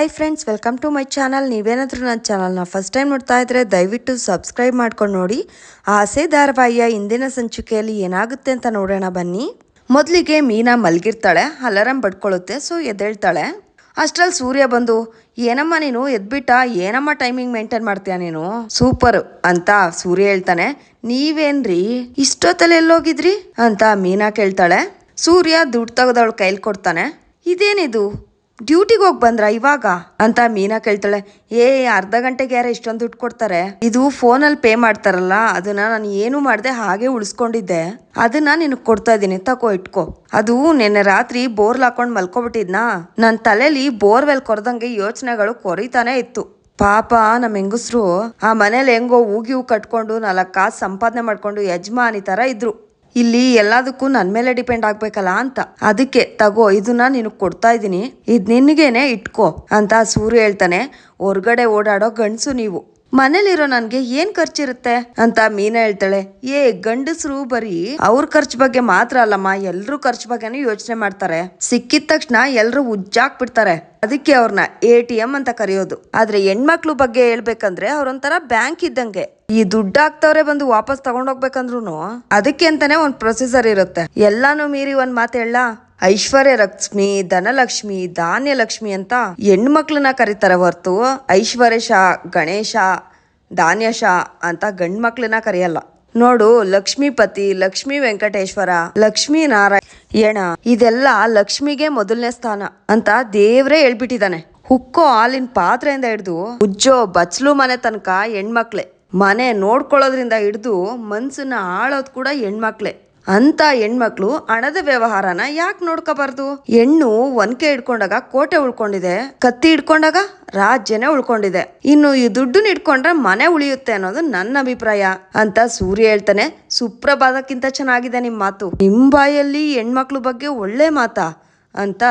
Hi friends welcome to my channel ನೀವೇನಾದರೂ ನನ್ನ ಚಾನಲ್ನ ಫಸ್ಟ್ ಟೈಮ್ ನೋಡ್ತಾ ಇದ್ರೆ ದಯವಿಟ್ಟು ಸಬ್ಸ್ಕ್ರೈಬ್ ಮಾಡ್ಕೊಂಡು ನೋಡಿ. ಆಸೆ ಧಾರಾವಾಹಿಯ ಇಂದಿನ ಸಂಚಿಕೆಯಲ್ಲಿ ಏನಾಗುತ್ತೆ ಅಂತ ನೋಡೋಣ ಬನ್ನಿ. ಮೊದಲಿಗೆ ಮೀನಾ ಮಲಗಿರ್ತಾಳೆ ಅಲಾರಾಮ್ ಬಡ್ಕೊಳ್ಳುತ್ತೆ ಸೊ ಎದ್ದೇಳ್ತಾಳೆ. ಅಷ್ಟರಲ್ಲಿ ಸೂರ್ಯ ಬಂದು, ಏನಮ್ಮ ನೀನು, ಎದ್ಬಿಟ್ಟ? ಏನಮ್ಮ ಟೈಮಿಂಗ್ ಮೇಂಟೈನ್ ಮಾಡ್ತೀಯ ನೀನು? ಸೂಪರ್ ಅಂತ ಸೂರ್ಯ ಹೇಳ್ತಾನೆ. ನೀವೇನ್ರಿ? ಇಷ್ಟೊತ್ತಲ್ಲಿ ಎಲ್ಲೋಗಿದ್ರಿ? ಅಂತ ಮೀನಾ ಕೇಳ್ತಾಳೆ. ಸೂರ್ಯ ದುಡ್ಡು ತೆಗೆದವಳು ಕೈಲಿ ಕೊಡ್ತಾನೆ. ಇದೇನಿದು? ಡ್ಯೂಟಿಗೆ ಹೋಗಿ ಬಂದ್ರ ಇವಾಗ? ಅಂತ ಮೀನಾ ಕೇಳ್ತಾಳೆ. ಏ, ಅರ್ಧ ಗಂಟೆಗೆ ಯಾರ ಇಷ್ಟೊಂದು ದುಡ್ಡು ಕೊಡ್ತಾರೆ. ಇದು ಫೋನಲ್ಲಿ ಪೇ ಮಾಡ್ತಾರಲ್ಲ, ಅದನ್ನ ನಾನು ಏನು ಮಾಡದೆ ಹಾಗೆ ಉಳಿಸ್ಕೊಂಡಿದ್ದೆ. ಅದನ್ನ ನಿನಗೆ ಕೊಡ್ತಾ ಇದ್ದೀನಿ, ತಕೋ, ಇಟ್ಕೋ. ಅದು ನಿನ್ನೆ ರಾತ್ರಿ ಬೋರ್ಲ್ ಹಾಕೊಂಡು ಮಲ್ಕೊಬಿಟ್ಟಿದ್ನಾ. ನನ್ನ ತಲೆಲಿ ಬೋರ್ವೆಲ್ ಕೊರ್ದಂಗೆ ಯೋಚನೆಗಳು ಕೊರಿತಾನೆ ಇತ್ತು. ಪಾಪ ನಮ್ಮ ಹೆಂಗಸ್ರು, ಆ ಮನೇಲಿ ಹೆಂಗೋ ಊಗಿ ಹೂ ಕಟ್ಕೊಂಡು ನಾಲ್ಕು ಕಾಸು ಸಂಪಾದನೆ ಮಾಡ್ಕೊಂಡು ಯಜಮಾನಿ ತರ ಇದ್ರು. ಇಲ್ಲಿ ಎಲ್ಲದಕ್ಕೂ ನನ್ನ ಮೇಲೆ ಡಿಪೆಂಡ್ ಆಗ್ಬೇಕಲ್ಲ ಅಂತ. ಅದಕ್ಕೆ ತಗೋ, ಇದನ್ನ ನಿನಗೆ ಕೊಡ್ತಾ ಇದ್ದೀನಿ. ಇದು ನಿನಗೇನೆ ಇಟ್ಕೋ ಅಂತ ಸೂರ್ಯ ಹೇಳ್ತಾನೆ. ಹೊರಗಡೆ ಓಡಾಡೋ ಗಂಡಸು ನೀವು. ಮನೇಲಿರೋ ನನ್ಗೆ ಏನ್ ಖರ್ಚಿರುತ್ತೆ ಅಂತ ಮೀನಾ ಹೇಳ್ತಾಳೆ. ಏ, ಗಂಡಸರು ಬರೀ ಅವ್ರ ಖರ್ಚು ಬಗ್ಗೆ ಮಾತ್ರ ಅಲ್ಲಮ್ಮ ಎಲ್ಲರೂ ಖರ್ಚು ಬಗ್ಗೆನೂ ಯೋಚನೆ ಮಾಡ್ತಾರೆ. ಸಿಕ್ಕಿದ ತಕ್ಷಣ ಎಲ್ರು ಉಜ್ಜಾಕ್ಬಿಡ್ತಾರೆ. ಅದಕ್ಕೆ ಅವ್ರನ್ನ ಎ ಟಿ ಎಂ ಅಂತ ಕರೆಯೋದು. ಆದ್ರೆ ಹೆಣ್ಮಕ್ಳು ಬಗ್ಗೆ ಹೇಳ್ಬೇಕಂದ್ರೆ ಅವ್ರೊಂಥರ ಬ್ಯಾಂಕ್ ಇದ್ದಂಗೆ. ಈ ದುಡ್ಡು ಹಾಕ್ತವ್ರೆ ಬಂದು ವಾಪಸ್ ತಗೊಂಡೋಗ್ಬೇಕಂದ್ರು ಅದಕ್ಕೆ ಅಂತಾನೆ ಒಂದ್ ಪ್ರೊಸೀಜರ್ ಇರುತ್ತೆ. ಎಲ್ಲಾನು ಮೀರಿ ಒಂದ್ ಮಾತು ಹೇಳ, ಐಶ್ವರ್ಯ ಲಕ್ಷ್ಮಿ, ಧನಲಕ್ಷ್ಮಿ ಧಾನ್ಯ ಲಕ್ಷ್ಮಿ ಅಂತ ಹೆಣ್ಮಕ್ಳನ್ನ ಕರೀತಾರೆ ಹೊರ್ತು ಐಶ್ವರ್ಯ ಶಾ, ಗಣೇಶ, ಧಾನ್ಯ ಶಾ ಅಂತ ಗಂಡ್ಮಕ್ಳನ್ನ ಕರೆಯಲ್ಲ. ನೋಡು, ಲಕ್ಷ್ಮೀಪತಿ, ಲಕ್ಷ್ಮಿ ವೆಂಕಟೇಶ್ವರ, ಲಕ್ಷ್ಮೀ ನಾರಾಯಣ, ಇದೆಲ್ಲ ಲಕ್ಷ್ಮಿಗೆ ಮೊದಲನೇ ಸ್ಥಾನ ಅಂತ ದೇವ್ರೇ ಹೇಳ್ಬಿಟ್ಟಿದ್ದಾನೆ. ಹುಕ್ಕೋ ಹಾಲಿನ ಪಾತ್ರೆಯಿಂದ ಹಿಡ್ದು ಉಜ್ಜೋ ಬಚ್ಲು ಮನೆ ತನಕ ಹೆಣ್ಮಕ್ಳೆ. ಮನೆ ನೋಡ್ಕೊಳ್ಳೋದ್ರಿಂದ ಹಿಡ್ದು ಮನ್ಸನ್ನ ಆಳೋದು ಕೂಡ ಹೆಣ್ಮಕ್ಳೆ. ಅಂತ ಹೆಣ್ಮಕ್ಳು ಹಣದ ವ್ಯವಹಾರನ ಯಾಕೆ ನೋಡ್ಕೋಬಾರ್ದು? ಹೆಣ್ಣು ಒನಕೆ ಇಟ್ಕೊಂಡಾಗ ಕೋಟೆ ಉಳ್ಕೊಂಡಿದೆ, ಕತ್ತಿ ಹಿಡ್ಕೊಂಡಾಗ ರಾಜ್ಯನೇ ಉಳ್ಕೊಂಡಿದೆ. ಇನ್ನು ಈ ದುಡ್ಡನ್ನ ಇಟ್ಕೊಂಡ್ರೆ ಮನೆ ಉಳಿಯುತ್ತೆ ಅನ್ನೋದು ನನ್ನ ಅಭಿಪ್ರಾಯ. ಅಂತ ಸೂರ್ಯ ಹೇಳ್ತಾನೆ, ಸುಪ್ರಭಾತಕ್ಕಿಂತ ಚೆನ್ನಾಗಿದೆ ನಿಮ್ಮ ಮಾತು. ನಿಮ್ಮ ಬಾಯಲ್ಲಿ ಹೆಣ್ಮಕ್ಳು ಬಗ್ಗೆ ಒಳ್ಳೆ ಮಾತಾ? ಅಂತ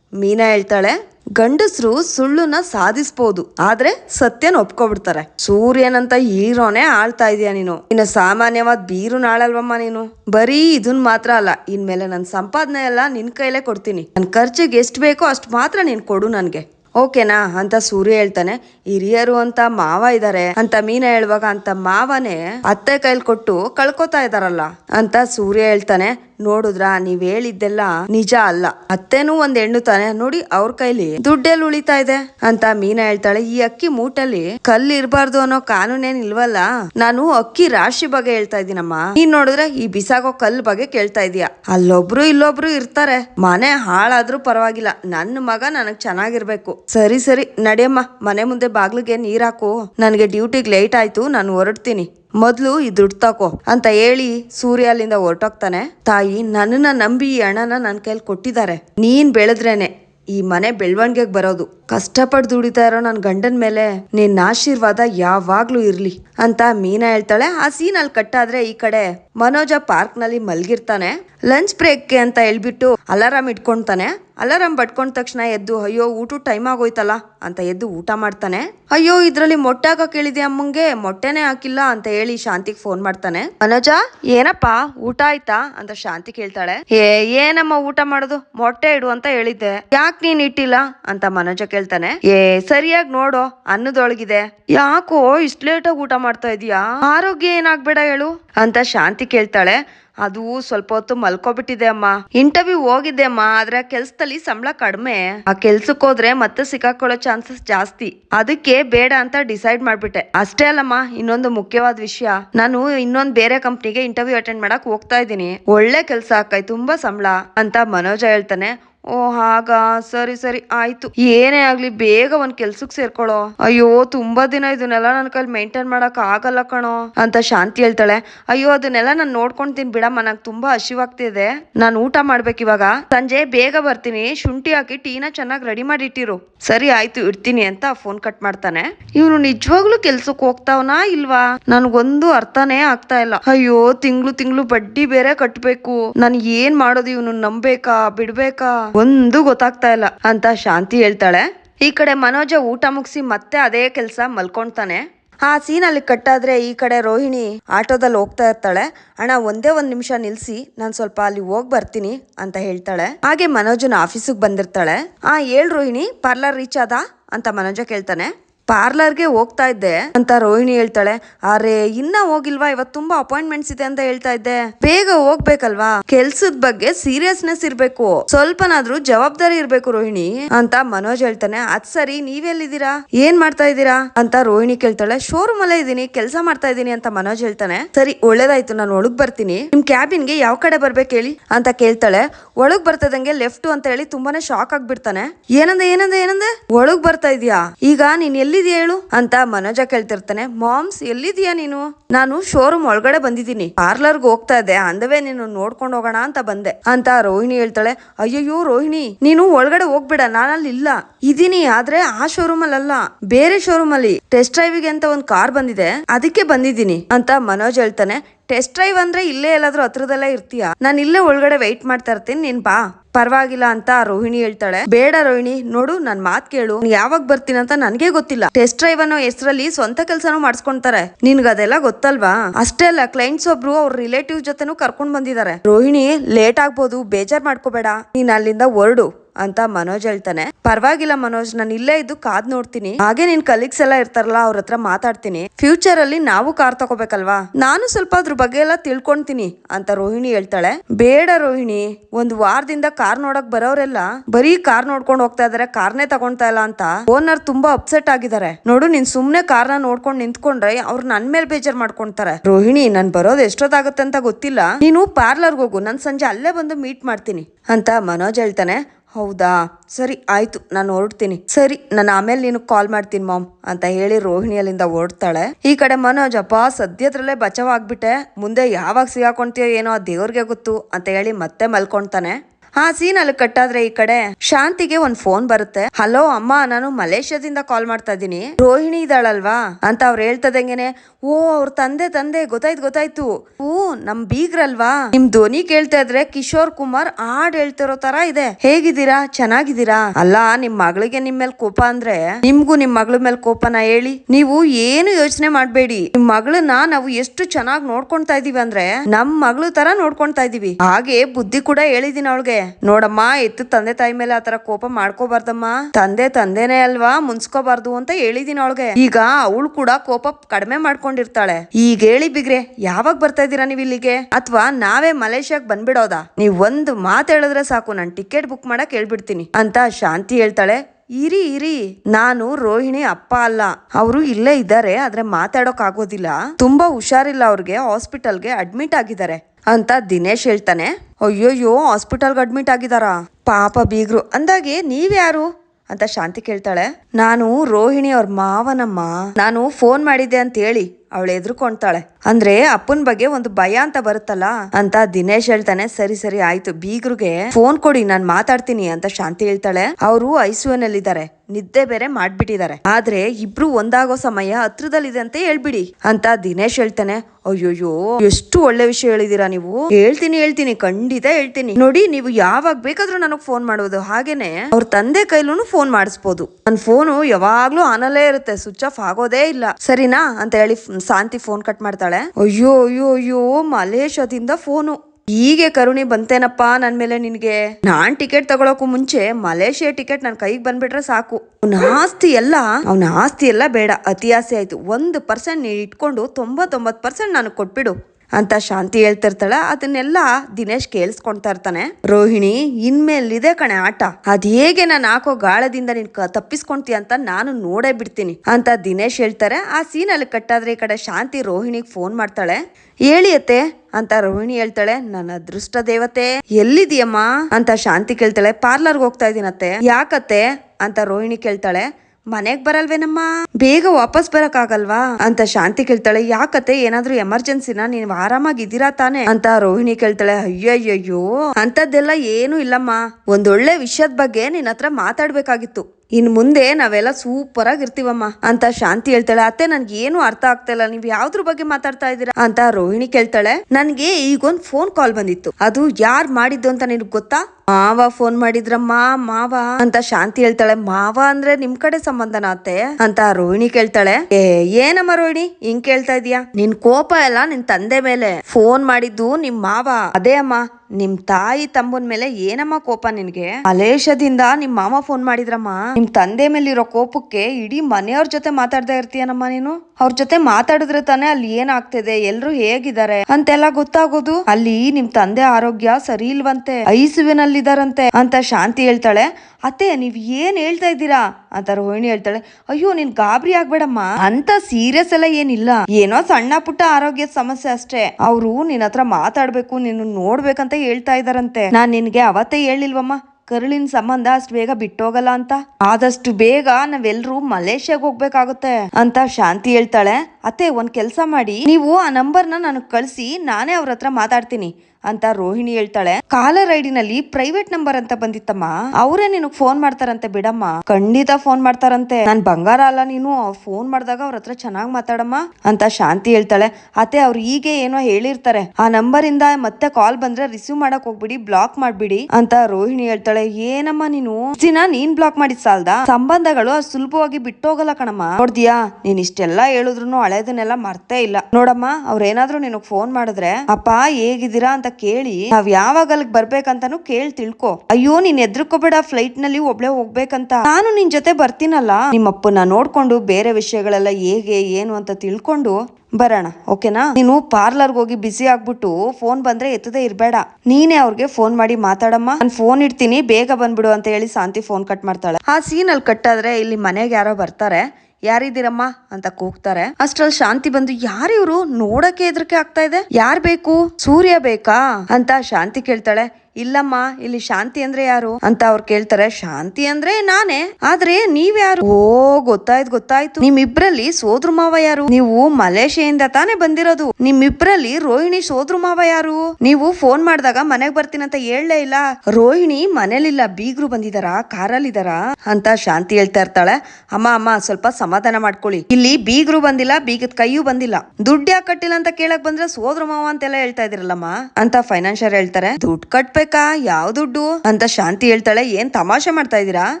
ಮೀನಾ ಹೇಳ್ತಾಳೆ ಗಂಡಸರು ಸುಳ್ಳುನ ಸಾಧಿಸ್ಬೋದು, ಆದ್ರೆ ಸತ್ಯನ ಒಪ್ಕೊಬಿಡ್ತಾರೆ. ಸೂರ್ಯನಂತ ಹೀರೋನೇ ಆಳ್ತಾ ಇದೀಯ ನೀನು. ಇನ್ನು ಸಾಮಾನ್ಯವಾದ ಬೀರು ನಾಳಲ್ವಮ್ಮ ನೀನು. ಬರೀ ಇದನ್ ಮಾತ್ರ ಅಲ್ಲ, ಇನ್ಮೇಲೆ ನನ್ನ ಸಂಪಾದನೆ ಎಲ್ಲ ನಿನ್ ಕೈಲೇ ಕೊಡ್ತೀನಿ. ನನ್ನ ಖರ್ಚಿಗೆ ಎಷ್ಟು ಬೇಕೋ ಅಷ್ಟು ಮಾತ್ರ ನೀನ್ ಕೊಡು ನನ್ಗೆ. ಓಕೆನಾ? ಅಂತ ಸೂರ್ಯ ಹೇಳ್ತಾನೆ. ಹಿರಿಯರು ಅಂತ ಮಾವ ಇದಾರೆ. ಅಂತ ಮೀನ ಹೇಳುವಾಗ ಅಂತ ಮಾವನೇ ಅತ್ತೆ ಕೈಲಿ ಕೊಟ್ಟು ಕಳ್ಕೊತಾ ಇದಾರಲ್ಲ, ಅಂತ ಸೂರ್ಯ ಹೇಳ್ತಾನೆ. ನೋಡುದ್ರಾ? ನೀವ್ ಹೇಳಿದ್ದೆಲ್ಲ ನಿಜ ಅಲ್ಲ. ಅತ್ತೆನೂ ಒಂದ್ ಹೆಣ್ಣು ತಾನೆ. ನೋಡಿ ಅವ್ರ ಕೈಲಿ ದುಡ್ಡೆಲ್ಲಿ ಉಳಿತಾ ಇದೆ ಅಂತ ಮೀನಾ ಹೇಳ್ತಾಳೆ. ಈ ಅಕ್ಕಿ ಮೂಟಲ್ಲಿ ಕಲ್ಲು ಇರ್ಬಾರ್ದು ಅನ್ನೋ ಕಾನೂನೇನ್ ಇಲ್ವಲ್ಲ ನಾನು ಅಕ್ಕಿ ರಾಶಿ ಬಗ್ಗೆ ಹೇಳ್ತಾ ಇದೀನಮ್ಮ ನೀನ್ ನೋಡಿದ್ರೆ ಈ ಬಿಸಾಕೋ ಕಲ್ ಬಗ್ಗೆ ಕೇಳ್ತಾ ಇದೀಯ. ಅಲ್ಲೊಬ್ರು ಇಲ್ಲೊಬ್ರು ಇರ್ತಾರೆ. ಮನೆ ಹಾಳಾದ್ರೂ ಪರವಾಗಿಲ್ಲ. ನನ್ನ ಮಗ ನನಗ್ ಚೆನ್ನಾಗಿರ್ಬೇಕು. ಸರಿ ಸರಿ ನಡಿಯಮ್ಮ ಮನೆ ಮುಂದೆ ಬಾಗ್ಲಿಗೆ ನೀರ್ ಹಾಕು. ನನ್ಗೆ ಡ್ಯೂಟಿಗೆ ಲೇಟ್ ಆಯ್ತು. ನಾನು ಹೊರಡ್ತೀನಿ. ಮೊದ್ಲು ಈ ದುಡ್ಡು ತಕೋ ಅಂತ ಹೇಳಿ ಸೂರ್ಯ ಅಲ್ಲಿಂದ ಹೊರಟೋಗ್ತಾನೆ. ತಾಯಿ, ನನ್ನನ್ನ ನಂಬಿ ಈ ಹಣನ ನನ್ನ ಕೈಲಿ ಕೊಟ್ಟಿದ್ದಾರೆ. ನೀನ್ ಬೆಳೆದ್ರೇನೆ ಈ ಮನೆ ಬೆಳವಣಿಗೆಗೆ ಬರೋದು. ಕಷ್ಟಪಟ್ಟು ದುಡಿತಾ ಇರೋ ನನ್ನ ಗಂಡನ ಮೇಲೆ ನಿನ್ನ ಆಶೀರ್ವಾದ ಯಾವಾಗ್ಲೂ ಇರ್ಲಿ ಅಂತ ಮೀನಾ ಹೇಳ್ತಾಳೆ. ಆ ಸೀನ್ ಅಲ್ಲಿ ಕಟ್ಟಾದ್ರೆ ಈ ಕಡೆ ಮನೋಜ ಪಾರ್ಕ್ನಲ್ಲಿ ಮಲ್ಗಿರ್ತಾನೆ. ಲಂಚ್ ಬ್ರೇಕ್ಗೆ ಅಂತ ಹೇಳ್ಬಿಟ್ಟು ಅಲಾರಾಮ್ ಇಟ್ಕೊಂತಾನೆ ಅಲಾರಾಮ್ ಬಟ್ಕೊಂಡ ತಕ್ಷಣ ಎದ್ದು, ಅಯ್ಯೋ ಊಟ ಟೈಮ್ ಆಗೋಯ್ತಲ್ಲ ಅಂತ ಎದ್ದು ಊಟ ಮಾಡ್ತಾನೆ. ಅಯ್ಯೋ, ಇದ್ರಲ್ಲಿ ಮೊಟ್ಟೆ ಹಾಕ ಹೇಳಿದೆ ಅಮ್ಮಂಗೆ? ಮೊಟ್ಟೆನೇ ಹಾಕಿಲ್ಲ ಅಂತ ಹೇಳಿ ಶಾಂತಿಗೆ ಫೋನ್ ಮಾಡ್ತಾನೆ. ಮನೋಜ ಏನಪ್ಪ? ಊಟ ಆಯ್ತಾ? ಅಂತ ಶಾಂತಿ ಕೇಳ್ತಾಳೆ. ಏ ಏನಮ್ಮ ಊಟ ಮಾಡೋದು? ಮೊಟ್ಟೆ ಇಡು ಅಂತ ಹೇಳಿದ್ದೆ. ಯಾಕೆ ನೀನ್ ಇಟ್ಟಿಲ್ಲ? ಅಂತ ಮನೋಜ ಕೇಳ್ತಾನೆ. ಏ, ಸರಿಯಾಗಿ ನೋಡೋ, ಅನ್ನದೊಳಗಿದೆ. ಯಾಕೋ ಇಷ್ಟು ಲೇಟಾಗಿ ಊಟ ಮಾಡ್ತಾ ಇದೀಯಾ? ಆರೋಗ್ಯ ಏನಾಗ್ಬೇಡ ಹೇಳು ಅಂತ ಶಾಂತಿ ಕೇಳ್ತಾಳೆ. ಅದು ಸ್ವಲ್ಪ ಹೊತ್ತು ಮಲ್ಕೊಬಿಟ್ಟಿದೆ ಅಮ್ಮ. ಇಂಟರ್ವ್ಯೂ ಹೋಗಿದ್ದೆ ಅಮ್ಮ, ಆದ್ರೆ ಕೆಲ್ಸದಲ್ಲಿ ಸಂಬಳ ಕಡಿಮೆ. ಆ ಕೆಲ್ಸಕ್ಕೆ ಹೋದ್ರೆ ಮತ್ತೆ ಸಿಕ್ಕಾಕೊಳ್ಳೋ ಚಾನ್ಸಸ್ ಜಾಸ್ತಿ. ಅದಕ್ಕೆ ಬೇಡ ಅಂತ ಡಿಸೈಡ್ ಮಾಡ್ಬಿಟ್ಟೆ. ಅಷ್ಟೇ ಅಲ್ಲಮ್ಮ, ಇನ್ನೊಂದು ಮುಖ್ಯವಾದ ವಿಷಯ. ನಾನು ಇನ್ನೊಂದು ಬೇರೆ ಕಂಪ್ನಿಗೆ ಇಂಟರ್ವ್ಯೂ ಅಟೆಂಡ್ ಮಾಡಕ್ ಹೋಗ್ತಾ ಇದ್ದೀನಿ. ಒಳ್ಳೆ ಕೆಲ್ಸ ಅಕ್ಕ ತುಂಬಾ ಸಂಬಳ ಅಂತ ಮನೋಜ ಹೇಳ್ತಾನೆ. ಓ, ಹಾಗ? ಸರಿ ಸರಿ, ಆಯ್ತು. ಏನೇ ಆಗ್ಲಿ, ಬೇಗ ಒಂದ್ ಕೆಲ್ಸಕ್ ಸೇರ್ಕೊಳೋ. ಅಯ್ಯೋ, ತುಂಬಾ ದಿನ ಇದನ್ನೆಲ್ಲ ನನ್ ಕೈಲಿ ಮೇಂಟೈನ್ ಮಾಡಕ್ ಆಗಲ್ಲ ಕಣೋ, ಅಂತ ಶಾಂತಿ ಹೇಳ್ತಾಳೆ. ಅಯ್ಯೋ, ಅದನ್ನೆಲ್ಲ ನಾನ್ ನೋಡ್ಕೊಂತೀನಿ ಬಿಡಮ್ಮ, ನಂಗೆ ತುಂಬಾ ಹಸಿವಾಗ್ತಿದೆ. ನಾನು ಊಟ ಮಾಡ್ಬೇಕು ಇವಾಗ. ಸಂಜೆ ಬೇಗ ಬರ್ತೀನಿ, ಶುಂಠಿ ಹಾಕಿ ಟೀನ ಚೆನ್ನಾಗಿ ರೆಡಿ ಮಾಡಿ ಇಟ್ಟಿರು ಸರಿ, ಆಯ್ತು, ಇಡ್ತೀನಿ ಅಂತ ಫೋನ್ ಕಟ್ ಮಾಡ್ತಾನೆ. ಇವನು ನಿಜವಾಗ್ಲೂ ಕೆಲ್ಸಕ್ಕೆ ಹೋಗ್ತಾವನಾ ಇಲ್ವಾ? ನನ್ಗೊಂದು ಅರ್ಥನೇ ಆಗ್ತಾ ಇಲ್ಲ. ಅಯ್ಯೋ, ತಿಂಗ್ಳು ತಿಂಗ್ಳು ಬಡ್ಡಿ ಬೇರೆ ಕಟ್ಬೇಕು. ನಾನು ಏನ್ ಮಾಡೋದು ಇವನು ನಂಬೇಕಾ ಬಿಡ್ಬೇಕಾ? ಒಂದು ಗೊತ್ತಾಗ್ತಾ ಇಲ್ಲ ಅಂತ ಶಾಂತಿ ಹೇಳ್ತಾಳೆ. ಈ ಕಡೆ ಮನೋಜ ಊಟ ಮುಗಿಸಿ ಮತ್ತೆ ಅದೇ ಕೆಲಸ ಮಲ್ಕೊಂತಾನೆ ಆ ಸೀನ್ ಅಲ್ಲಿ ಕಟ್ಟಾದ್ರೆ ಈ ಕಡೆ ರೋಹಿಣಿ ಆಟೋದಲ್ಲಿ ಹೋಗ್ತಾ ಇರ್ತಾಳೆ. ಅಣ್ಣ, ಒಂದೇ ಒಂದ್ ನಿಮಿಷ ನಿಲ್ಸಿ, ನಾನು ಸ್ವಲ್ಪ ಅಲ್ಲಿ ಹೋಗ್ ಬರ್ತೀನಿ ಅಂತ ಹೇಳ್ತಾಳೆ. ಹಾಗೆ ಮನೋಜನ ಆಫೀಸಿಗೆ ಬಂದಿರ್ತಾಳೆ. ಆ ಹೇಳ್ ರೋಹಿಣಿ ಪಾರ್ಲರ್ ರೀಚ್ ಆದ? ಅಂತ ಮನೋಜ ಕೇಳ್ತಾನೆ. ಪಾರ್ಲರ್ಗೆ ಹೋಗ್ತಾ ಇದ್ದೆ ಅಂತ ರೋಹಿಣಿ ಹೇಳ್ತಾಳೆ. ಅರೆ, ಇನ್ನ ಹೋಗಿಲ್ವಾ? ಇವತ್ ತುಂಬಾ ಅಪಾಯಿಂಟ್ಮೆಂಟ್ಸ್ ಇದೆ ಅಂತ ಹೇಳ್ತಾ ಇದ್ದೆ. ಬೇಗ ಹೋಗ್ಬೇಕಲ್ವಾ? ಕೆಲ್ಸದ ಬಗ್ಗೆ ಸೀರಿಯಸ್ನೆಸ್ ಇರ್ಬೇಕು. ಸ್ವಲ್ಪನಾದ್ರೂ ಜವಾಬ್ದಾರಿ ಇರ್ಬೇಕು ರೋಹಿಣಿ ಅಂತ ಮನೋಜ್ ಹೇಳ್ತಾನೆ. ಅದ್ ಸರಿ, ನೀವೆಲ್ಲಿದ್ದೀರಾ? ಏನ್ ಮಾಡ್ತಾ ಇದ್ದೀರಾ? ಅಂತ ರೋಹಿಣಿ ಕೇಳ್ತಾಳೆ. ಶೋರೂಮ್ ಅಲ್ಲೇ ಇದೀನಿ ಕೆಲಸ ಮಾಡ್ತಾ ಇದ್ದೀನಿ ಅಂತ ಮನೋಜ್ ಹೇಳ್ತಾನೆ. ಸರಿ, ಒಳ್ಳೇದಾಯ್ತು, ನಾನು ಒಳಗ್ ಬರ್ತೀನಿ. ನಿಮ್ ಕ್ಯಾಬಿನ್ಗೆ ಯಾವ ಕಡೆ ಬರ್ಬೇಕು ಹೇಳಿ? ಅಂತ ಕೇಳ್ತಾಳೆ. ಒಳಗ್ ಬರ್ತದಂಗೆ ಲೆಫ್ಟ್ ಅಂತ ಹೇಳಿ ತುಂಬಾನೇ ಶಾಕ್ ಆಗ್ಬಿಡ್ತಾನೆ. ಏನಂದ ಏನಂದ ಏನಂದ? ಒಳಗ್ ಬರ್ತಾ ಇದೀಯಾ ಈಗ ನೀನ್ ಎಲ್ಲಿದ್ಯಾ ಹೇಳು? ಅಂತ ಮನೋಜ ಕೇಳ್ತಿರ್ತಾನೆ. ಮಾಮ್ಸ್, ಎಲ್ಲಿದ್ಯಾ ನೀನು? ನಾನು ಶೋರೂಮ್ ಒಳಗಡೆ ಬಂದಿದ್ದೀನಿ. ಪಾರ್ಲರ್ಗೆ ಹೋಗ್ತಾ ಇದ್ದೆ. ಅಂದವೇ ನೀನು ನೋಡ್ಕೊಂಡು ಹೋಗೋಣ ಅಂತ ಬಂದೆ. ಅಂತ ರೋಹಿಣಿ ಹೇಳ್ತಾಳೆ. ಅಯ್ಯಯ್ಯೋ ರೋಹಿಣಿ, ನೀನು ಒಳಗಡೆ ಹೋಗ್ಬೇಡ. ನಾನಲ್ಲಿ ಇಲ್ಲ. ಇದೀನಿ. ಆದ್ರೆ ಆ ಶೋರೂಮ್ ಅಲ್ಲ ಬೇರೆ ಶೋರೂಮ್ ಅಲ್ಲಿ ಟೆಸ್ಟ್ ಡ್ರೈವಿಗೆ ಅಂತ ಒಂದ್ ಕಾರ್ ಬಂದಿದೆ. ಅದಕ್ಕೆ ಬಂದಿದ್ದೀನಿ. ಅಂತ ಮನೋಜ್ ಹೇಳ್ತಾನೆ. ಟೆಸ್ಟ್ ಡ್ರೈವ್ ಅಂದ್ರೆ ಇಲ್ಲೇ ಎಲ್ಲಾದ್ರೂ ಹತ್ರದಲ್ಲೇ ಇರ್ತೀಯ? ನಾನು ಇಲ್ಲೇ ಒಳಗಡೆ ವೆಯ್ಟ್ ಮಾಡ್ತಾ ಇರ್ತೀನಿ, ನೀನ್ ಬಾ. ಪರವಾಗಿಲ್ಲ ಅಂತ ರೋಹಿಣಿ ಹೇಳ್ತಾಳೆ. ಬೇಡ ರೋಹಿಣಿ, ನೋಡು, ನನ್ ಮಾತ್ ಕೇಳು. ಯಾವಾಗ ಬರ್ತೀನಿ ಅಂತ ನನ್ಗೆ ಗೊತ್ತಿಲ್ಲ. ಟೆಸ್ಟ್ ಡ್ರೈವ್ ಅನ್ನೋ ಹೆಸರಲ್ಲಿ ಸ್ವಂತ ಕೆಲ್ಸನೂ ಮಾಡಿಸ್ಕೊಂತಾರೆ. ನಿನ್ಗ ಅದೆಲ್ಲ ಗೊತ್ತಲ್ವಾ? ಅಷ್ಟೇ ಅಲ್ಲ ಕ್ಲೈಂಟ್ಸ್ ಒಬ್ರು ಅವ್ರ ರಿಲೇಟಿವ್ ಜೊತೆನೂ ಕರ್ಕೊಂಡ್ ಬಂದಿದ್ದಾರೆ ರೋಹಿಣಿ ಲೇಟ್ ಆಗ್ಬೋದು, ಬೇಜಾರ್ ಮಾಡ್ಕೋಬೇಡ. ನೀನ್ ಅಲ್ಲಿಂದ ಹೊರಡು. ಅಂತ ಮನೋಜ್ ಹೇಳ್ತಾನೆ. ಪರವಾಗಿಲ್ಲ ಮನೋಜ್, ನಾನು ಇಲ್ಲೇ ಇದ್ದು ಕಾದ್ ನೋಡ್ತೀನಿ. ಹಾಗೆ ನಿನ್ ಕಲೀಗ್ಸ್ ಎಲ್ಲ ಇರ್ತಾರಲ್ಲ, ಅವ್ರ ಹತ್ರ ಮಾತಾಡ್ತೀನಿ. ಫ್ಯೂಚರ್ ಅಲ್ಲಿ ನಾವು ಕಾರ್ ತಗೋಬೇಕಲ್ವಾ? ನಾನು ಸ್ವಲ್ಪ ಅದ್ರ ಬಗ್ಗೆ ಎಲ್ಲ ತಿಳ್ಕೊಂತೀನಿ ಅಂತ ರೋಹಿಣಿ ಹೇಳ್ತಾಳೆ. ಬೇಡ ರೋಹಿಣಿ, ಒಂದ್ ವಾರದಿಂದ ಕಾರ್ ನೋಡಕ್ ಬರೋರೆಲ್ಲ ಬರೀ ಕಾರ್ ನೋಡ್ಕೊಂಡು ಹೋಗ್ತಾ ಇದಾರೆ, ಕಾರ್ನೇ ತಗೊಂತಾ ಇಲ್ಲ ಅಂತ. ಓನರ್ ತುಂಬಾ ಅಪ್ಸೆಟ್ ಆಗಿದ್ದಾರೆ. ನೋಡು, ನೀನ್ ಸುಮ್ನೆ ಕಾರ್ನ ನೋಡ್ಕೊಂಡು ನಿಂತ್ಕೊಂಡ್ರೆ ಅವ್ರು ನನ್ ಮೇಲೆ ಬೇಜಾರ್ ಮಾಡ್ಕೊಂತಾರೆ. ರೋಹಿಣಿ, ನನ್ ಬರೋದು ಎಷ್ಟೊತ್ತಾಗತ್ತೆ ಅಂತ ಗೊತ್ತಿಲ್ಲ. ನೀನು ಪಾರ್ಲರ್ಗೆ ಹೋಗು, ನಾನು ಸಂಜೆ ಅಲ್ಲೇ ಬಂದು ಮೀಟ್ ಮಾಡ್ತೀನಿ ಅಂತ ಮನೋಜ್ ಹೇಳ್ತಾನೆ. ಹೌದಾ? ಸರಿ, ಆಯ್ತು, ನಾನು ಹೊರಡ್ತೀನಿ. ಸರಿ ನಾನು ಆಮೇಲೆ ನೀನು ಕಾಲ್ ಮಾಡ್ತೀನಿ ಮಾಮ್, ಅಂತ ಹೇಳಿ ರೋಹಿಣಿ ಅಲ್ಲಿಂದ ಓಡ್ತಾಳೆ ಈ ಕಡೆ ಮನೋಜ್, ಅಪ್ಪ, ಸದ್ಯದ್ರಲ್ಲೇ ಬಚಾವ್ ಆಗ್ಬಿಟ್ಟೆ. ಮುಂದೆ ಯಾವಾಗ ಸಿಗಾಕೊಂತೀಯೋ ಏನೋ ದೇವ್ರಿಗೆ ಗೊತ್ತು, ಅಂತ ಹೇಳಿ ಮತ್ತೆ ಮಲ್ಕೊಂತಾನೆ ಆ ಸೀನ್ ಅಲ್ಲಿ ಕಟ್ಟಾದ್ರೆ ಈ ಕಡೆ ಶಾಂತಿಗೆ ಒಂದ್ ಫೋನ್ ಬರುತ್ತೆ. ಹಲೋ ಅಮ್ಮ, ನಾನು ಮಲೇಷ್ಯಾದಿಂದ ಕಾಲ್ ಮಾಡ್ತಾ ಇದ್ದೀನಿ. ರೋಹಿಣಿ ಇದ್ದಾಳಲ್ವಾ? ಅಂತ ಅವ್ರು ಹೇಳ್ತದಂಗೆನೆ ಓ, ಅವ್ರ ತಂದೆ ತಂದೆ, ಗೊತ್ತಾಯ್ತು ಗೊತ್ತಾಯ್ತು. ಓ ನಮ್ ಬೀಗ್ರಲ್ವಾ? ನಿಮ್ ಧ್ವನಿ ಕೇಳ್ತಾ ಇದ್ರೆ ಕಿಶೋರ್ ಕುಮಾರ್ ಹಾಡ್ ಹೇಳ್ತಿರೋ ತರ ಇದೆ. ಹೇಗಿದ್ದೀರಾ? ಚೆನ್ನಾಗಿದ್ದೀರಾ? ಅಲ್ಲ, ನಿಮ್ ಮಗಳಿಗೆ ನಿಮ್ ಮೇಲೆ ಕೋಪ ಅಂದ್ರೆ? ನಿಮ್ಗೂ ನಿಮ್ ಮಗಳ ಮೇಲೆ ಕೋಪನ ಹೇಳಿ. ನೀವು ಏನು ಯೋಚನೆ ಮಾಡ್ಬೇಡಿ. ನಿಮ್ ಮಗಳನ್ನ ನಾವು ಎಷ್ಟು ಚೆನ್ನಾಗಿ ನೋಡ್ಕೊಂತ ಇದೀವಿ ಅಂದ್ರೆ, ನಮ್ ಮಗಳು ತರ ನೋಡ್ಕೊಂತ ಇದೀವಿ. ಹಾಗೆ ಬುದ್ಧಿ ಕೂಡ ಹೇಳಿದೀನಿ ಅವಳಿಗೆ. ನೋಡಮ್ಮ ಇತ್ತು ತಂದೆ ತಾಯಿ ಮೇಲೆ ಆತರ ಕೋಪ ಮಾಡ್ಕೋಬಾರ್ದಮ್ಮ. ತಂದೆ ತಂದೆನೇ ಅಲ್ವಾ ಮುನ್ಸ್ಕೋಬಾರ್ದು ಅಂತ ಹೇಳಿದೀನಿ ಅವಳಿಗೆ. ಈಗ ಅವಳು ಕೂಡ ಕೋಪ ಕಡಿಮೆ ಮಾಡ್ಕೊಂಡಿರ್ತಾಳೆ. ಈಗ ಹೇಳಿ ಬಿಗ್ರೆ, ಯಾವಾಗ ಬರ್ತಾ ಇದೀರಾ ನೀವು ಇಲ್ಲಿಗೆ? ಅಥವಾ ನಾವೇ ಮಲೇಷ್ಯಾಗ್ ಬಂದ್ಬಿಡೋದಾ? ನೀವ್ ಒಂದು ಮಾತು ಹೇಳಿದ್ರೆ ಸಾಕು, ನಾನು ಟಿಕೆಟ್ ಬುಕ್ ಮಾಡಕ್ ಹೇಳ್ಬಿಡ್ತೀನಿ. ಅಂತ ಶಾಂತಿ ಹೇಳ್ತಾಳೆ. ಇರಿ ಇರಿ. ನಾನು ರೋಹಿಣಿ ಅಪ್ಪ ಅಲ್ಲ. ಅವರು ಇಲ್ಲೇ ಇದ್ದಾರೆ, ಆದ್ರೆ ಮಾತಾಡೋಕ್ ಆಗೋದಿಲ್ಲ ತುಂಬಾ ಹುಷಾರಿಲ್ಲ ಅವ್ರಿಗೆ, ಹಾಸ್ಪಿಟಲ್ಗೆ ಅಡ್ಮಿಟ್ ಆಗಿದ್ದಾರೆ ಅಂತ ದಿನೇಶ್ ಹೇಳ್ತಾನೆ. ಅಯ್ಯೋಯ್ಯೋ, ಹಾಸ್ಪಿಟಲ್ಗೆ ಅಡ್ಮಿಟ್ ಆಗಿದಾರಾ ಪಾಪ ಬೀಗ್ರು. ಅಂದಾಗೆ ನೀವ್ಯಾರು ಅಂತ ಶಾಂತಿ ಕೇಳ್ತಾಳೆ. ನಾನು ರೋಹಿಣಿ ಅವ್ರ ಮಾವನಮ್ಮ. ನಾನು ಫೋನ್ ಮಾಡಿದ್ದೆ ಅಂತ ಹೇಳಿ, ಅವಳು ಎದ್ರುಕೊಂತಾಳೆ ಅಂದ್ರೆ ಅಪ್ಪನ ಬಗ್ಗೆ ಒಂದು ಭಯ ಅಂತ ಬರುತ್ತಲ್ಲ? ಅಂತ ದಿನೇಶ್ ಹೇಳ್ತಾನೆ, ಸರಿ ಸರಿ, ಆಯ್ತು. ಬೀಗ್ರಿಗೆ ಫೋನ್ ಕೊಡಿ, ನಾನ್ ಮಾತಾಡ್ತೀನಿ, ಅಂತ ಶಾಂತಿ ಹೇಳ್ತಾಳೆ. ಅವರು ಐಸಿಯುನಲ್ಲಿದ್ದಾರೆ ನಿದ್ದೆ ಬೇರೆ ಮಾಡ್ಬಿಟ್ಟಿದ್ದಾರೆ. ಆದ್ರೆ ಇಬ್ರು ಒಂದಾಗೋ ಸಮಯ ಹತ್ರದಲ್ಲಿದೆ ಅಂತ ಹೇಳ್ಬಿಡಿ ಅಂತ ದಿನೇಶ್ ಹೇಳ್ತಾನೆ. ಅಯ್ಯೋಯ್ಯೋ, ಎಷ್ಟು ಒಳ್ಳೆ ವಿಷಯ ಹೇಳಿದೀರಾ ನೀವು? ಹೇಳ್ತೀನಿ ಹೇಳ್ತೀನಿ. ಖಂಡಿತ ಹೇಳ್ತೀನಿ. ನೋಡಿ, ನೀವು ಯಾವಾಗ ಬೇಕಾದ್ರೂ ನನಗ್ ಫೋನ್ ಮಾಡೋದು ಹಾಗೇನೆ ಅವ್ರ ತಂದೆ ಕೈಲೂ ಫೋನ್ ಮಾಡಿಸ್ಬೋದು. ನನ್ ಫೋನು ಯಾವಾಗ್ಲೂ ಆನಲ್ಲೇ ಇರುತ್ತೆ. ಸ್ವಿಚ್ ಆಫ್ ಆಗೋದೇ ಇಲ್ಲ. ಸರಿನಾ? ಅಂತ ಹೇಳಿ ಶಾಂತಿ ಫೋನ್ ಕಟ್ ಮಾಡ್ತಾಳೆ. ಅಯ್ಯೋ ಅಯ್ಯೋ ಅಯ್ಯೋ, ಮಲೇಷ್ಯಾದಿಂದ ಫೋನು. ಹೀಗೆ ಕರುಣಿ ಬಂತೇನಪ್ಪ ನನ್ ಮೇಲೆ ನಿನ್ಗೆ? ನಾನ್ ಟಿಕೆಟ್ ತಗೊಳಕ್ಕೂ ಮುಂಚೆ ಮಲೇಷ್ಯಾ ಟಿಕೆಟ್ ನನ್ ಕೈಗೆ ಬಂದ್ಬಿಟ್ರೆ ಸಾಕು. ಅವ್ನ ಆಸ್ತಿ ಎಲ್ಲ, ಅವನ ಆಸ್ತಿ ಎಲ್ಲ ಬೇಡ. ಅತಿ ಆಸೆ ಆಯ್ತು. ಒಂದ್ ಪರ್ಸೆಂಟ್ ನೀ ಇಟ್ಕೊಂಡು ತೊಂಬತ್ತೊಂಬತ್ತು ಪರ್ಸೆಂಟ್ ನನಗೆ ಕೊಟ್ಬಿಡು. ಅಂತ ಶಾಂತಿ ಹೇಳ್ತಿರ್ತಾಳೆ. ಅದನ್ನೆಲ್ಲ ದಿನೇಶ್ ಕೇಳಿಸ್ಕೊಂತಾ ಇರ್ತಾನೆ. ರೋಹಿಣಿ, ಇನ್ಮೇಲಿದೆ ಕಣೆ ಆಟ. ಅದ್ ಹೇಗೆ ನಾನು ಹಾಕೋ ಗಾಳದಿಂದ ನೀನ್ ತಪ್ಪಿಸ್ಕೊಂತೀಯ ಅಂತ ನಾನು ನೋಡೇ ಬಿಡ್ತೀನಿ ಅಂತ ದಿನೇಶ್ ಹೇಳ್ತಾರೆ. ಆ ಸೀನ್ ಅಲ್ಲಿ ಕಟ್ಟಾದ್ರೆ ಈ ಕಡೆ ಶಾಂತಿ ರೋಹಿಣಿಗೆ ಫೋನ್ ಮಾಡ್ತಾಳೆ. ಹೇಳಿಯತ್ತೆ ಅಂತ ರೋಹಿಣಿ ಹೇಳ್ತಾಳೆ. ನನ್ನ ಅದೃಷ್ಟ ದೇವತೆ ಎಲ್ಲಿದೆಯಮ್ಮ ಅಂತ ಶಾಂತಿ ಕೇಳ್ತಾಳೆ. ಪಾರ್ಲರ್ಗೆ ಹೋಗ್ತಾ ಇದ್ದೀನತ್ತೆ. ಯಾಕತ್ತೆ? ಅಂತ ರೋಹಿಣಿ ಕೇಳ್ತಾಳೆ. ಮನೆಗ್ ಬರಲ್ವೇನಮ್ಮ? ಬೇಗ ವಾಪಸ್ ಬರಕ್ಕಾಗಲ್ವಾ? ಅಂತ ಶಾಂತಿ ಕೇಳ್ತಾಳೆ. ಯಾಕತ್ತೆ? ಏನಾದ್ರೂ ಎಮರ್ಜೆನ್ಸಿನ ನೀವ್ ಆರಾಮಾಗಿದ್ದೀರಾ ತಾನೆ? ಅಂತ ರೋಹಿಣಿ ಕೇಳ್ತಾಳೆ. ಅಯ್ಯಯ್ಯಯ್ಯೋ ಅಂತದ್ದೆಲ್ಲ ಏನು ಇಲ್ಲಮ್ಮ. ಒಂದೊಳ್ಳೆ ವಿಷಯದ ಬಗ್ಗೆ ನಿನ್ನ ಹತ್ರ ಮಾತಾಡ್ಬೇಕಾಗಿತ್ತು. ಇನ್ ಮುಂದೆ ನಾವೆಲ್ಲ ಸೂಪರ್ ಆಗಿ ಇರ್ತೀವಮ್ಮ ಅಂತ ಶಾಂತಿ ಹೇಳ್ತಾಳೆ. ಅತ್ತೆ, ನನ್ಗೆ ಏನು ಅರ್ಥ ಆಗ್ತಾ ಇಲ್ಲ. ನೀವ್ ಯಾವ್ದ್ರ ಬಗ್ಗೆ ಮಾತಾಡ್ತಾ ಇದ್ದೀರಾ ಅಂತ ರೋಹಿಣಿ ಕೇಳ್ತಾಳೆ. ನನ್ಗೆ ಈಗೊಂದ್ ಫೋನ್ ಕಾಲ್ ಬಂದಿತ್ತು. ಅದು ಯಾರ್ ಮಾಡಿದ್ದು ಅಂತ ನಿನ್ ಗೊತ್ತಾ? ಮಾವ ಫೋನ್ ಮಾಡಿದ್ರಮ್ಮ, ಮಾವ ಅಂತ ಶಾಂತಿ ಹೇಳ್ತಾಳೆ. ಮಾವ ಅಂದ್ರೆ ನಿಮ್ ಕಡೆ ಸಂಬಂಧನ ಅತ್ತೆ? ಅಂತ ರೋಹಿಣಿ ಕೇಳ್ತಾಳೆ. ಏ, ಏನಮ್ಮ ರೋಹಿಣಿ, ಹಿಂಗ್ ಕೇಳ್ತಾ ಇದೀಯಾ? ನಿನ್ ಕೋಪ ಎಲ್ಲ ನಿನ್ ತಂದೆ ಮೇಲೆ. ಫೋನ್ ಮಾಡಿದ್ದು ನಿಮ್ ಮಾವ. ಅದೇ ಅಮ್ಮ. ನಿಮ್ ತಾಯಿ ತಮ್ಮನ್ ಮೇಲೆ ಏನಮ್ಮ ಕೋಪ ನಿನ್ಗೆ? ಮಲೇಷ್ಯಾದಿಂದ ನಿಮ್ ಮಾಮ ಫೋನ್ ಮಾಡಿದ್ರಮ್ಮ. ನಿಮ್ ತಂದೆ ಮೇಲಿರೋ ಕೋಪಕ್ಕೆ ಇಡೀ ಮನೆಯವ್ರ ಜೊತೆ ಮಾತಾಡ್ತಾ ಇರ್ತೀಯನಮ್ಮ ನೀನು? ಅವ್ರ ಜೊತೆ ಮಾತಾಡಿದ್ರೆ ತಾನೇ ಅಲ್ಲಿ ಏನಾಗ್ತಿದೆ? ಎಲ್ರು ಹೇಗಿದ್ದಾರೆ? ಅಂತೆಲ್ಲ ಗೊತ್ತಾಗೋದು ಅಲ್ಲಿ ನಿಮ್ ತಂದೆ ಆರೋಗ್ಯ ಸರಿ ಇಲ್ವಂತೆ ಐಸುವಿನಲ್ಲಿದಾರಂತೆ ಅಂತ ಶಾಂತಿ ಹೇಳ್ತಾಳೆ. ಅತ್ತೆ, ನೀವ್ ಏನ್ ಹೇಳ್ತಾ ಇದ್ದೀರಾ? ಅಂತ ರೋಹಿಣಿ ಹೇಳ್ತಾಳೆ, ಅಯ್ಯೋ, ನೀನ್ ಗಾಬರಿ ಆಗ್ಬೇಡಮ್ಮ. ಅಂತ ಸೀರಿಯಸ್ ಎಲ್ಲ ಏನಿಲ್ಲ. ಏನೋ ಸಣ್ಣ ಪುಟ್ಟ ಆರೋಗ್ಯದ ಸಮಸ್ಯೆ ಅಷ್ಟೇ. ಅವ್ರು ನಿನ್ನ ಹತ್ರ ಮಾತಾಡ್ಬೇಕು ನಿನ್ನ ನೋಡ್ಬೇಕಂತ ಹೇಳ್ತಾ ಇದಾರಂತೆ. ನಾನ್ ನಿನ್ಗೆ ಅವತ್ತೇ ಹೇಳಿಲ್ವಮ್ಮ, ಕರುಳಿನ ಸಂಬಂಧ ಅಷ್ಟು ಬೇಗ ಬಿಟ್ಟೋಗಲ್ಲ ಅಂತ. ಆದಷ್ಟು ಬೇಗ ನಾವೆಲ್ಲರೂ ಮಲೇಷ್ಯಾಗ ಹೋಗ್ಬೇಕಾಗುತ್ತೆ ಅಂತ ಶಾಂತಿ ಹೇಳ್ತಾಳೆ. ಅತ್ತೆ, ಒಂದ್ ಕೆಲ್ಸ ಮಾಡಿ, ನೀವು ಆ ನಂಬರ್ನ ನನಗೆ ಕಳ್ಸಿ, ನಾನೇ ಅವ್ರ ಹತ್ರ ಮಾತಾಡ್ತೀನಿ ಅಂತ ರೋಹಿಣಿ ಹೇಳ್ತಾಳೆ. ಕಾಲರ್ ಐಡಿನಲ್ಲಿ ಪ್ರೈವೇಟ್ ನಂಬರ್ ಅಂತ ಬಂದಿತ್ತಮ್ಮ. ಅವರೇ ನಿನಗ್ ಫೋನ್ ಮಾಡ್ತಾರಂತೆ ಬಿಡಮ್ಮ. ಖಂಡಿತ ಫೋನ್ ಮಾಡ್ತಾರಂತೆ. ನಾನ್ ಬಂಗಾರ ಅಲ್ಲ ನೀನು ಫೋನ್ ಮಾಡಿದಾಗ ಅವ್ರ ಹತ್ರ ಚೆನ್ನಾಗ್ ಮಾತಾಡಮ್ಮ ಅಂತ ಶಾಂತಿ ಹೇಳ್ತಾಳೆ. ಅತ್ತೆ, ಅವ್ರು ಹೀಗೆ ಏನೋ ಹೇಳಿರ್ತಾರೆ. ಆ ನಂಬರ್ ಇಂದ ಮತ್ತೆ ಕಾಲ್ ಬಂದ್ರೆ ರಿಸೀವ್ ಮಾಡಕ್ ಹೋಗ್ಬಿಡಿ, ಬ್ಲಾಕ್ ಮಾಡ್ಬಿಡಿ ಅಂತ ರೋಹಿಣಿ ಹೇಳ್ತಾಳೆ. ಏನಮ್ಮ ನೀನು? ದಿನ ನೀನ್ ಬ್ಲಾಕ್ ಮಾಡಿದ್ ಸಾಲ್ದ? ಸಂಬಂಧಗಳು ಸುಲಭವಾಗಿ ಬಿಟ್ಟೋಗಲ್ಲ ಕಣಮ್ಮ. ನೋಡ್ದಿಯಾ? ನೀನ್ ಇಷ್ಟೆಲ್ಲಾ ಹೇಳಿದ್ರು ಹಳೆದನ್ನೆಲ್ಲ ಮರ್ತೇ ಇಲ್ಲ. ನೋಡಮ್ಮ, ಅವ್ರೇನಾದ್ರೂ ನಿನಗ್ ಫೋನ್ ಮಾಡಿದ್ರೆ, ಅಪ್ಪ, ಹೇಗಿದ್ದೀರಾ ಅಂತ ಕೇಳಿ, ನಾವ್ ಯಾವಾಗ ಅಲ್ಲಿಗ್ ಬರ್ಬೇಕಂತಾನು ಕೇಳಿ ತಿಳ್ಕೊ. ಅಯ್ಯೋ, ನೀನ್ ಎದ್ರಕೋಬೇಡ ಫ್ಲೈಟ್ನಲ್ಲಿ ಒಬ್ಳೆ ಹೋಗ್ಬೇಕಂತ. ನಾನು ನಿನ್ ಜೊತೆ ಬರ್ತೀನಲ್ಲ. ನಿಮ್ಮಪ್ಪನ ನೋಡ್ಕೊಂಡು ಬೇರೆ ವಿಷಯಗಳೆಲ್ಲ ಹೇಗೆ, ಏನು ಅಂತ ತಿಳ್ಕೊಂಡು ಬರೋಣ, ಓಕೆನಾ? ನೀನು ಪಾರ್ಲರ್ಗೆ ಹೋಗಿ ಬಿಸಿ ಆಗ್ಬಿಟ್ಟು ಫೋನ್ ಬಂದ್ರೆ ಎತ್ತದೇ ಇರ್ಬೇಡ. ನೀನೇ ಅವ್ರಿಗೆ ಫೋನ್ ಮಾಡಿ ಮಾತಾಡಮ್ಮ. ನಾನು ಫೋನ್ ಇಡ್ತೀನಿ, ಬೇಗ ಬಂದ್ಬಿಡು ಅಂತ ಹೇಳಿ ಶಾಂತಿ ಫೋನ್ ಕಟ್ ಮಾಡ್ತಾಳೆ. ಆ ಸೀನ್ ಅಲ್ಲಿ ಕಟ್ ಆದ್ರೆ ಇಲ್ಲಿ ಮನೆಗೆ ಯಾರೋ ಬರ್ತಾರೆ. ಯಾರಿದ್ದೀರಮ್ಮ ಅಂತ ಕೂಗ್ತಾರೆ. ಅಷ್ಟ್ರಲ್ಲಿ ಶಾಂತಿ ಬಂದು ಯಾರಿವ್ರು ನೋಡಕ್ಕೆ ಹೆದರಿಕೆ ಆಗ್ತಾ ಇದೆ. ಯಾರ್ ಬೇಕು? ಸೂರ್ಯ ಬೇಕಾ? ಅಂತ ಶಾಂತಿ ಕೇಳ್ತಾಳೆ. ಇಲ್ಲಮ್ಮ, ಇಲ್ಲಿ ಶಾಂತಿ ಅಂದ್ರೆ ಯಾರು? ಅಂತ ಅವ್ರು ಕೇಳ್ತಾರೆ. ಶಾಂತಿ ಅಂದ್ರೆ ನಾನೇ, ಆದ್ರೆ ನೀವ್ಯಾರು? ಓ, ಗೊತ್ತಾಯ್ತು ಗೊತ್ತಾಯ್ತು. ನಿಮ್ಮಿಬ್ರಲ್ಲಿ ಸೋದ್ರ ಮಾವ ಯಾರು? ನೀವು ಮಲೇಷಿಯಿಂದ ತಾನೇ ಬಂದಿರೋದು. ನಿಮ್ಮಿಬ್ರಲ್ಲಿ ರೋಹಿಣಿ ಸೋದ್ರ ಮಾವ ಯಾರು? ನೀವು ಫೋನ್ ಮಾಡಿದಾಗ ಮನೆಗ್ ಅಂತ ಹೇಳಲೇ ಇಲ್ಲ. ರೋಹಿಣಿ ಮನೇಲಿಲ್ಲ, ಬೀಗ್ರು ಬಂದಿದಾರ? ಕಾರಲ್ಲಿದಾರ? ಅಂತ ಶಾಂತಿ ಹೇಳ್ತಾ ಇರ್ತಾಳೆ. ಅಮ್ಮ ಅಮ್ಮ, ಸ್ವಲ್ಪ ಸಮಾಧಾನ ಮಾಡ್ಕೊಳ್ಳಿ. ಇಲ್ಲಿ ಬೀಗ್ರು ಬಂದಿಲ್ಲ, ಬೀಗದ ಕೈಯೂ ಬಂದಿಲ್ಲ. ದುಡ್ಡು ಯಾಕೆ ಕಟ್ಟಿಲ್ಲ ಅಂತ ಕೇಳಕ್ ಬಂದ್ರೆ ಸೋದ್ರ ಮಾವ ಅಂತೆಲ್ಲ ಹೇಳ್ತಾ ಇದಿರಲ್ಲಮ್ಮ ಅಂತ ಫೈನಾನ್ಷಿಯರ್ ಹೇಳ್ತಾರೆ. ದುಡ್ಡು ಕಟ್ಬೇಕಾ ಯಾವ ದುಡ್ಡು? ಅಂತ ಶಾಂತಿ ಹೇಳ್ತಾಳೆ, ಏನ್ ತಮಾಷೆ ಮಾಡ್ತಾ ಇದೀರಾ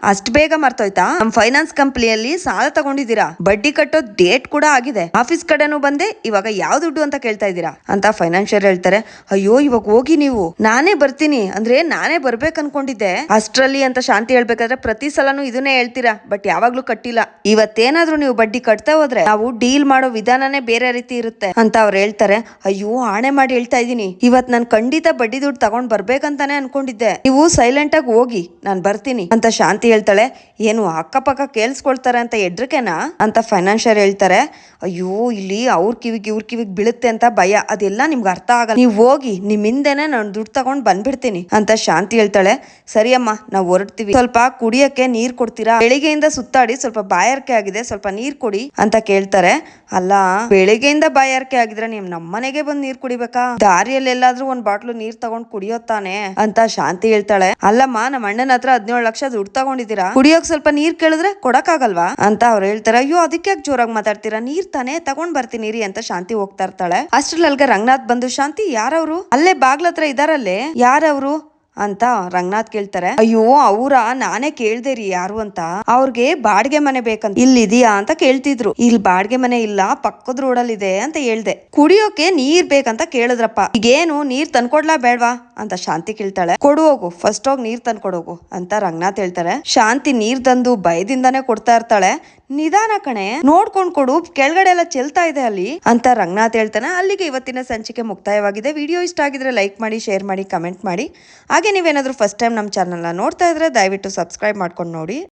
ಅಷ್ಟ್ ಬೇಗ ಮರ್ತೋಯ್ತಾ? ನಮ್ ಫೈನಾನ್ಸ್ ಕಂಪ್ನಿಯಲ್ಲಿ ಸಾಲ ತಗೊಂಡಿದ್ದೀರಾ? ಬಡ್ಡಿ ಕಟ್ಟೋ ಡೇಟ್ ಕೂಡ ಆಗಿದೆ. ಆಫೀಸ್ ಕಡೆನೂ ಬಂದೆ, ಇವಾಗ ಯಾವ ದುಡ್ಡು ಅಂತ ಕೇಳ್ತಾ ಇದ್ದೀರಾ? ಅಂತ ಫೈನಾನ್ಷಿಯರ್ ಹೇಳ್ತಾರೆ, ಅಯ್ಯೋ, ಇವಾಗ ಹೋಗಿ ನೀವು. ನಾನೇ ಬರ್ತೀನಿ. ಅಂದ್ರೆ, ನಾನೇ ಬರ್ಬೇಕು ಅನ್ಕೊಂಡಿದ್ದೆ ಅಷ್ಟ್ರಲ್ಲಿ ಅಂತ ಶಾಂತಿ ಹೇಳ್ಬೇಕಾದ್ರೆ, ಪ್ರತಿ ಸಲನೂ ಇದನ್ನೇ ಹೇಳ್ತೀರಾ? ಬಟ್ ಯಾವಾಗ್ಲೂ ಕಟ್ಟಿಲ್ಲ. ಇವತ್ತೇನಾದ್ರೂ ನೀವು ಬಡ್ಡಿ ಕಟ್ತಾ ಹೋದ್ರೆ, ನಾವು ಡೀಲ್ ಮಾಡೋ ವಿಧಾನನೇ ಬೇರೆ ರೀತಿ ಇರುತ್ತೆ ಅಂತ ಅವ್ರು ಹೇಳ್ತಾರೆ. ಅಯ್ಯೋ, ಆಣೆ ಮಾಡಿ ಹೇಳ್ತಾ ಇದೀನಿ ಇವತ್ ನಾನ್ ಖಂಡಿತ ಬಡ್ಡಿ ದುಡ್ಡು ತಗೊಂಡ್ ಬರ್ಬೇಕಂತಾನೆ ಅನ್ಕೊಂಡಿದ್ದೆ. ನೀವು ಸೈಲೆಂಟ್ ಆಗಿ ಹೋಗಿ, ನಾನ್ ಬರ್ತೀನಿ. ಅಂತ ಶಾಂತಿ ಹೇಳ್ತಾಳೆ. ಏನು, ಅಕ್ಕಪಕ್ಕ ಕೇಳಿಸ್ಕೊಳ್ತಾರೆ ಅಂತ ಎಡ್ರಿಕೆನಾ ಅಂತ ಫೈನಾನ್ಷಿಯರ್ ಹೇಳ್ತಾರೆ. ಅಯ್ಯೋ, ಇಲ್ಲಿ ಅವ್ರ ಕಿವಿಗೆ ಇವ್ರ ಕಿವಿಗೆ ಬೀಳುತ್ತೆ ಅಂತ ಭಯ. ಅದೆಲ್ಲ ನಿಮ್ಗೆ ಅರ್ಥ ಆಗಲ್ಲ. ನೀವು ಹೋಗಿ, ನಿಮ್ ಹಿಂದೆನೆ ನಾನು ದುಡ್ಡು ತಗೊಂಡ್ ಬಂದ್ಬಿಡ್ತೀನಿ. ಅಂತ ಶಾಂತಿ ಹೇಳ್ತಾಳೆ. ಸರಿಯಮ್ಮ, ನಾವು ಹೊರಡ್ತೀವಿ. ಸ್ವಲ್ಪ ಕುಡಿಯಕ್ಕೆ ನೀರ್ ಕೊಡ್ತೀರಾ? ಬೆಳಿಗ್ಗೆಯಿಂದ ಸುತ್ತಾಡಿ, ಸ್ವಲ್ಪ ಬಾಯಾರಿಕೆ ಆಗಿದೆ. ಸ್ವಲ್ಪ ನೀರ್ ಕೊಡಿ, ಅಂತ ಕೇಳ್ತಾರೆ. ಅಲ್ಲ, ಬೆಳಿಗ್ಗೆಯಿಂದ ಬಾಯಾರಿಕೆ ಆಗಿದ್ರೆ ನೀವು ನಮ್ಮನೆಗೆ ಬಂದು ನೀರ್ ಕುಡಿಬೇಕಾ? ದಾರಿಯಲ್ಲಿ ಎಲ್ಲಾದ್ರೂ ಒಂದ್ ಬಾಟ್ಲು ನೀರ್ ತಗೊಂಡ್ ಕುಡಿಯೋ ತಾನೆ? ಅಂತ ಶಾಂತಿ ಹೇಳ್ತಾಳೆ. ಅಲ್ಲಮ್ಮ, ನಮ್ಮ ಅಣ್ಣನ ಹತ್ರ ಹದಿನೇಳು ಲಕ್ಷ ದುಡ್ಡು ತಗೊಂಡಿದ್ದೀರಾ? ಕುಡಿಯೋಕ್ ಸ್ವಲ್ಪ ನೀರ್ ಕೇಳಿದ್ರೆ ಕೊಡಕ್ಕಾಗಲ್ವಾ? ಅಂತ ಅವ್ರು ಹೇಳ್ತಾರೆ. ಅಯ್ಯೋ, ಅದಕ್ಕೆ ಜೋರಾಗಿ ಮಾತಾಡ್ತೀರಾ? ನೀರ್ ತಾನೇ ತಗೊಂಡ್ ಬರ್ತೀನಿ ರೀ ಅಂತ ಶಾಂತಿ ಹೋಗ್ತಾ ಇರ್ತಾಳೆ. ಅಷ್ಟ್ರಲ್ಲಿ ಅಲ್ಗೆ ರಂಗನಾಥ್ ಬಂದು, ಶಾಂತಿ, ಯಾರವ್ರು? ಅಲ್ಲೇ ಬಾಗ್ಲತ್ರ ಇದಾರಲ್ಲೇ, ಯಾರವ್ರು? ಅಂತ ರಂಗನಾಥ್ ಕೇಳ್ತಾರೆ. ಅಯ್ಯೋ, ಅವ್ರ? ನಾನೇ ಕೇಳ್ದೆ ರೀ ಯಾರು ಅಂತ. ಅವ್ರಿಗೆ ಬಾಡಿಗೆ ಮನೆ ಬೇಕಂತ. ಇಲ್ಲಿದೆಯಾ ಅಂತ ಕೇಳ್ತಿದ್ರು. ಇಲ್ಲಿ ಬಾಡಿಗೆ ಮನೆ ಇಲ್ಲ, ಪಕ್ಕದ ರೋಡಲ್ಲಿ ಇದೆ ಅಂತ ಹೇಳ್ದೆ. ಕುಡಿಯೋಕೆ ನೀರ್ ಬೇಕಂತ ಕೇಳಿದ್ರಪ್ಪ. ಈಗೇನು ನೀರ್ ತಂದ್ಕೊಡ್ಲಾ ಬೇಡ್ವಾ? ಅಂತ ಶಾಂತಿ ಕೇಳ್ತಾಳೆ. ಕೊಡು ಹೋಗು ಫಸ್ಟ್ ಹೋಗಿ ನೀರ್ ತಂದ್ಕೊಡೋಗು ಅಂತ ರಂಗನಾಥ್ ಹೇಳ್ತಾರೆ. ಶಾಂತಿ ನೀರ್ ತಂದು ಭಯದಿಂದಾನೇ ಕೊಡ್ತಾ ಇರ್ತಾಳೆ. ನಿಧಾನ ಕಣೆ, ನೋಡ್ಕೊಂಡ್ ಕೊಡು, ಕೆಳಗಡೆ ಎಲ್ಲ ಚೆಲ್ತಾ ಇದೆ ಅಲ್ಲಿ ಅಂತ ರಂಗನಾಥ್ ಹೇಳ್ತಾನೆ. ಅಲ್ಲಿಗೆ ಇವತ್ತಿನ ಸಂಚಿಕೆ ಮುಕ್ತಾಯವಾಗಿದೆ. ವಿಡಿಯೋ ಇಷ್ಟ ಆಗಿದ್ರೆ ಲೈಕ್ ಮಾಡಿ, ಶೇರ್ ಮಾಡಿ, ಕಮೆಂಟ್ ಮಾಡಿ. ಹಾಗೆ ನೀವೇನಾದ್ರೂ ಫಸ್ಟ್ ಟೈಮ್ ನಮ್ಮ ಚಾನಲ್ನ ನೋಡ್ತಾ ಇದ್ರೆ ದಯವಿಟ್ಟು ಸಬ್ಸ್ಕ್ರೈಬ್ ಮಾಡ್ಕೊಂಡು ನೋಡಿ.